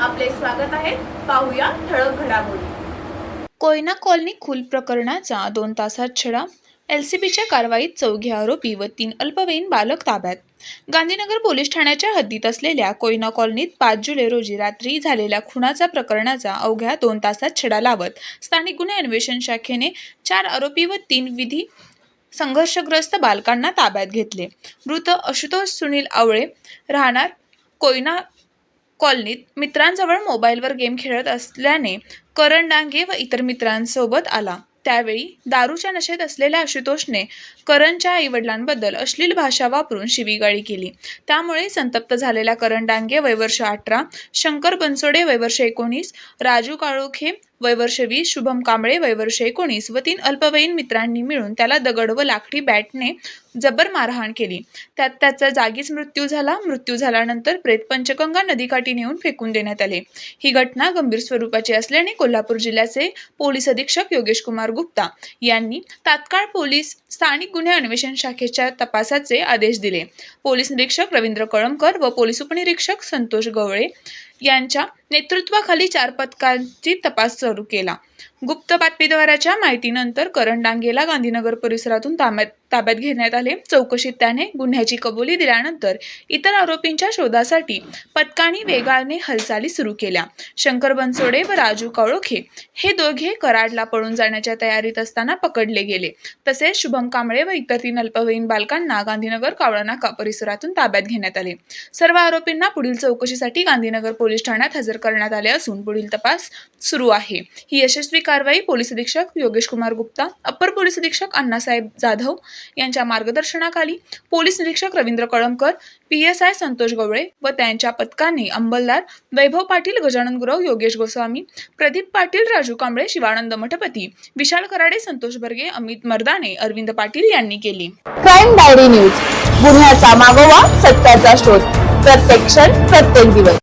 आपले स्वागत आहे. पाहूया ठळक घडामोडी. कोयना कॉलनी खूल प्रकरणाचा दोन तासात छडा एलसीबीच्या कारवाईत चौघे आरोपी व तीन अल्पवयीन बालक ताब्यात. गांधीनगर पोलीस ठाण्याच्या हद्दीत असलेल्या कोयना कॉलनीत पाच जुलै रोजी रात्री झालेल्या खुनाचा प्रकरणाचा अवघ्या दोन तासात छडा लावत स्थानिक गुन्हे अन्वेषण शाखेने चार आरोपी व तीन विधी संघर्षग्रस्त बालकांना ताब्यात घेतले. मृत आशुतोष सुनील आवळे राहणार कोयना कॉलनीत मित्रांजवळ मोबाईलवर गेम खेळत असल्याने करण डांगे व इतर मित्रांसोबत आला. त्यावेळी दारूच्या नशेत असलेल्या आशुतोषने करणच्या आईवडिलांबद्दल अश्लील भाषा वापरून शिवीगाळी केली. त्यामुळे संतप्त झालेल्या करण डांगे वयवर्ष अठरा शंकर बनसोडे वयवर्ष एकोणीस राजू काळोखे वयवर्ष वीस शुभम कांबळे वयवर्ष एकोणीस व तीन अल्पवयीन मित्रांनी मिळून त्याला दगड व लाकडी बॅटने जबर मारहाण केली. त्यात त्याचा जागीच मृत्यू झाला. मृत्यू झाल्यानंतर प्रेत पंचगंगा नदीकाठी नेऊन फेकून देण्यात आले. ही घटना गंभीर स्वरूपाची असल्याने कोल्हापूर जिल्ह्याचे पोलीस अधीक्षक योगेश कुमार गुप्ता यांनी तात्काळ पोलीस स्थानिक गुन्हे अन्वेषण शाखेच्या तपासाचे आदेश दिले. पोलीस निरीक्षक रवींद्र कळमकर व पोलीस उपनिरीक्षक संतोष गवळे यांच्या नेतृत्वाखाली चार पथकांची तपास सुरू केला. गुप्त बातमीद्वाराच्या माहितीनंतर करण डांगेला गांधीनगर परिसरातून ताब्यात ताब्यात घेण्यात आले. चौकशीत त्याने गुन्ह्याची कबुली दिल्यानंतर इतर आरोपींच्या शोधासाठी पथकाने वेगाने हालचाली सुरू केल्या. शंकर बनसोडे व राजू काळोखे हे दोघे कराडला पळून जाण्याच्या तयारीत असताना पकडले गेले. तसेच शुभम कांबळे व इतर तीन अल्पवयीन बालकांना गांधीनगर कावळा नाका परिसरातून ताब्यात घेण्यात आले. सर्व आरोपींना पुढील चौकशीसाठी गांधीनगर पोलीस ठाण्यात हजर करण्यात आले असून पुढील तपास सुरू आहे. ही यशस्वी कारवाई पोलीस अधीक्षक योगेश कुमार गुप्ता अप्पर पोलीस अधीक्षक अण्णासाहेब जाधव यांच्या मार्गदर्शनाखाली पोलीस निरीक्षक Ravindra Kalamkar P S I Santosh Gawale व त्यांच्या पथकाने अंबलदार वैभव पाटील गजानन गुरव योगेश गोस्वामी प्रदीप पाटील राजू कांबळे शिवानंद मठपती विशाल कराडे संतोष बर्गे अमित मर्दाने अरविंद पाटील यांनी केली. Crime diary news. गुन्ह्याचा मागोवा सत्याचा शोध. प्रत्येक क्षण प्रत्येक दिवस.